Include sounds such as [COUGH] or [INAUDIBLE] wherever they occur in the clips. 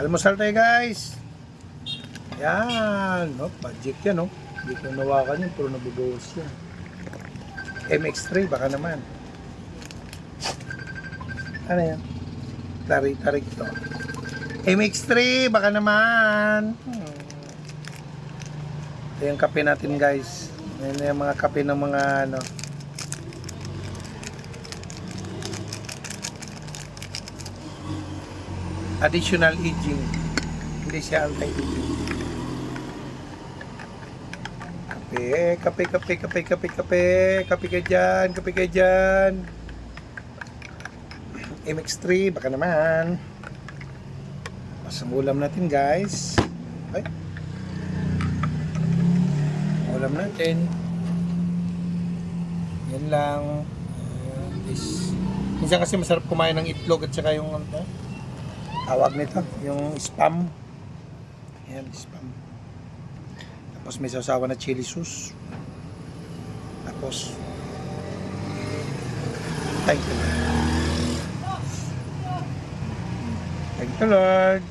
Almusal tayo guys. Yan. No, budget yan, no? Hindi ko nawakan yun, puro nabubuhos yan. MX3, baka naman. Ano yan? Tarik-tarik to. MX3, baka naman. Hmm. Ito yung kape natin guys. Yan yung mga kape ng mga ano. Additional aging. Hindi siya anti-aging. Kape, kape, kape, kape, kape, kape. Kape ka dyan, kape ka dyan. MX3, baka naman. Pasang ulam natin guys. Ay. Ulam natin. Yan lang. This. Minsan kasi masarap kumain ng itlog at saka yung ano, tawag nito, yung spam. Yan, spam. Tapos may sasawa na chili sauce. Tapos, thank you. Thank you, Lord.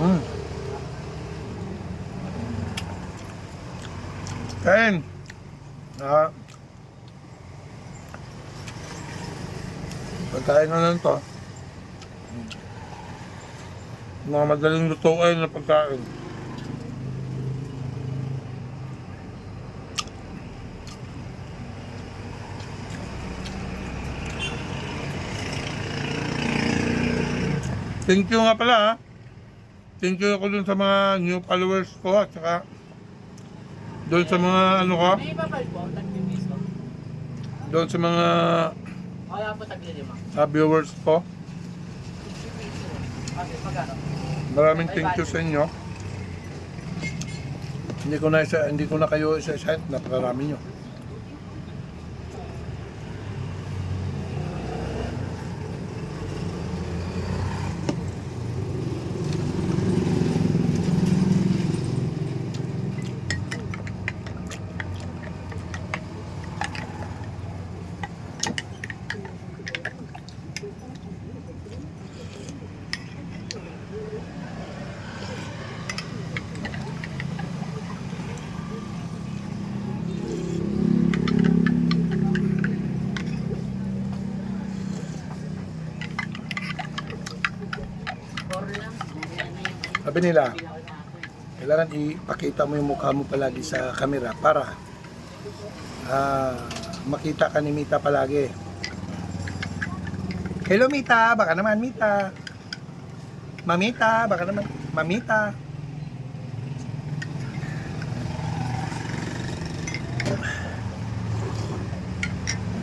Mm. Kain. Ah. Pagkain na lang to. Mga madaling lutuin na pagkain. Thank you nga pala ha. Thank you ako dun sa mga new followers ko at saka doon sa mga ano ko, doon sa mga Kaya po tag-lima. uh, viewers ko. Okay, magkano? Maraming thank you sa inyo. Hindi ko na isa, hindi ko na kayo isa-isa, napakarami nyo. Sabi nila, kailangan ipakita mo yung mukha mo palagi sa camera para ah, makita ka ni Mita palagi. Hello Mita, baka naman Mita. Mamita, baka naman Mamita.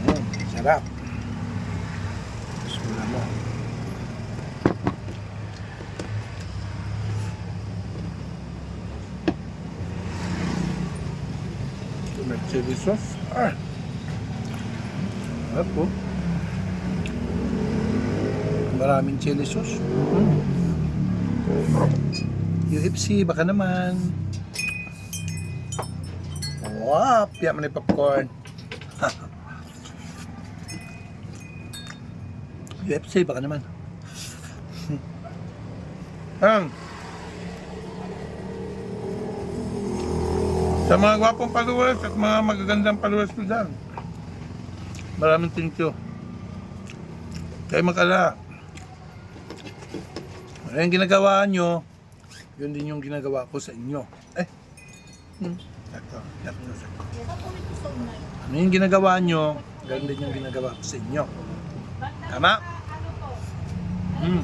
Mm, sarap. Mo. Chili sauce. Ah. Sarap po. Maraming chili sauce. Mm. UFC, baka naman. Wow, piyak mo na popcorn. [LAUGHS] UFC, baka naman. Ang. Sa mga gwapong followers at mga magagandang followers ko dyan. Maraming thank you. Kayo magkala. Ano yung ginagawa nyo, yun din yung ginagawa ko sa inyo. Eh. Hmm. Sakto. Sakto. Sakto. Ano yung ginagawa nyo, ganun din yung ginagawa ko sa inyo. Tama? Hmm.